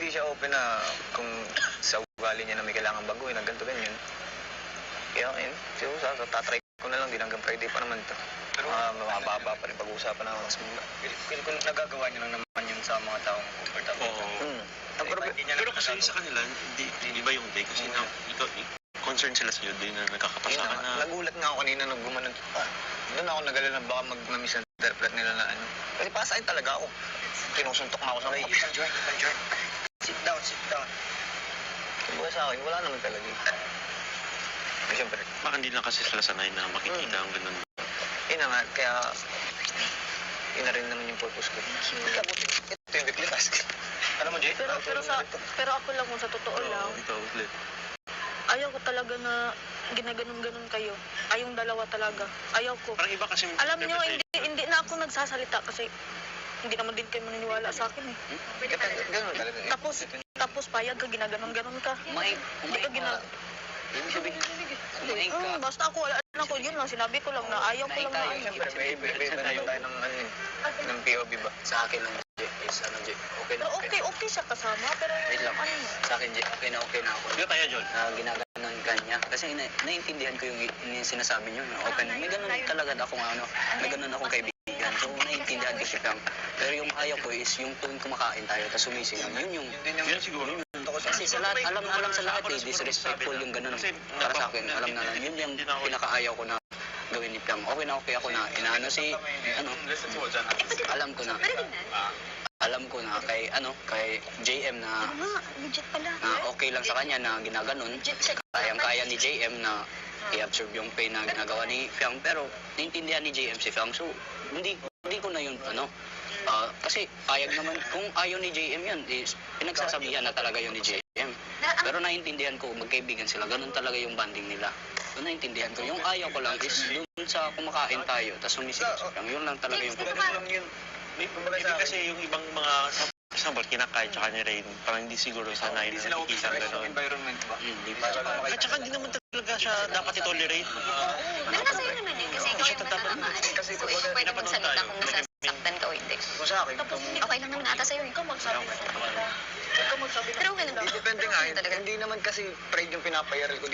hindi siya open na kung sa ugali niya na may kailangan baguhin, na ganito ganyan. Kaya yun, siguro sa tatry ko na lang din hanggang Friday pa naman to. Pero uh, mababa pa rin pag-uusapan na mas mula. Feel ko nagagawa niyo lang naman yun sa mga taong comfortable. Oo. Hmm. Ang prob- Pero kasi sa kanila, hindi, hindi ba yung day? Kasi na, ikaw, concern sila sa'yo day na nagkakapasa ka na, na. nagulat nga ako kanina nung gumanon. Ah, doon ako nagalala na baka mag misinterpret nila na ano. Kasi para sa akin talaga ako. Tinusuntok na ako sa mga. you can down, sit down. Kumbaga sa akin, wala naman talaga. Eh, Siyempre, Baka hindi lang kasi sila sanay na makikita ang ganun. yun na nga, kaya yun na rin naman yung purpose ko. Kaya buti, ito yung weekly task. Ano mo, Jay? Pero, pero sa, pero ako lang kung sa totoo lang, Oo, ikaw ulit. ayaw ko talaga na ginaganon-ganon kayo. Ayong dalawa talaga. Ayaw ko. Parang iba kasi Alam nyo, hindi, hindi na ako nagsasalita kasi hindi naman din kayo maniniwala sa akin eh. Ganun talaga. Tapos, tapos payag ka, ginaganon-ganon ka. Umain, Hindi ka ginag... Ibig sabihin, umain ka. Mm, basta ako, wala na ako, yun lang, sinabi ko lang na ayaw ko lang na ano. Siyempre, may may tayo ng ano eh, ng POV ba? Sa akin lang, Jay, is ano, Jay, okay na okay. okay, okay siya kasama, pero Wait lang. ano. Sa akin, Jay, okay na okay na ako. Hindi tayo, John. na ginaganon ka niya. Kasi na, naiintindihan ko yung, yung sinasabi niyo. Okay, may ganun talaga akong ano, may ganun akong kaibigan. So, naiintindihan ko si Pam. Pero yung ayaw ko is yung tuwing kumakain tayo, tapos sumisingaw. Yun yung, Yun yung Yun siguro. kasi sa lahat, alam alam sa lahat eh, disrespectful yung ganun. Para sa akin, alam na lang. Yun yung pinakaayaw ko na gawin ni Pam. Okay na okay ako na inaano si, ano, alam ko na, alam ko na kay, ano, kay JM na Ano na okay lang sa kanya na ginaganon. Kayang-kaya ni JM na i-absorb yung pain na ginagawa ni Fiang. Pero naintindihan ni JM si Fiang. So, hindi, hindi ko na yun, ano, ah, kasi payag naman, kung ayaw ni JM yun, is, pinagsasabihan na talaga yun ni JM. Pero naintindihan ko, magkaibigan sila, ganun talaga yung banding nila. So, naintindihan ko. Yung ayaw ko lang is dun sa kumakain tayo, tapos sumisigit si Fiang. Yun lang talaga yung lang yun. Kumbaga Hindi kasi yung ibang mga, example, kinakain tsaka ni Rain, parang hindi siguro sanay hindi na nakikita sa ang ganun. environment ba? Hmm, di ba? Para makita- At saka hindi naman talaga siya dapat i-tolerate. Pero sa'yo naman eh, kasi ikaw yung masama. Kasi kumbaga, ikaw pwede magsalita tayo. kung nasasaktan ka o hindi. Kung sa akin, Tapos hindi Okay lang naman ata sa'yo eh. Ikaw magsabi sa Ikaw magsabi Pero okay lang. Depende nga. Hindi naman kasi pride yung pinapayaral ko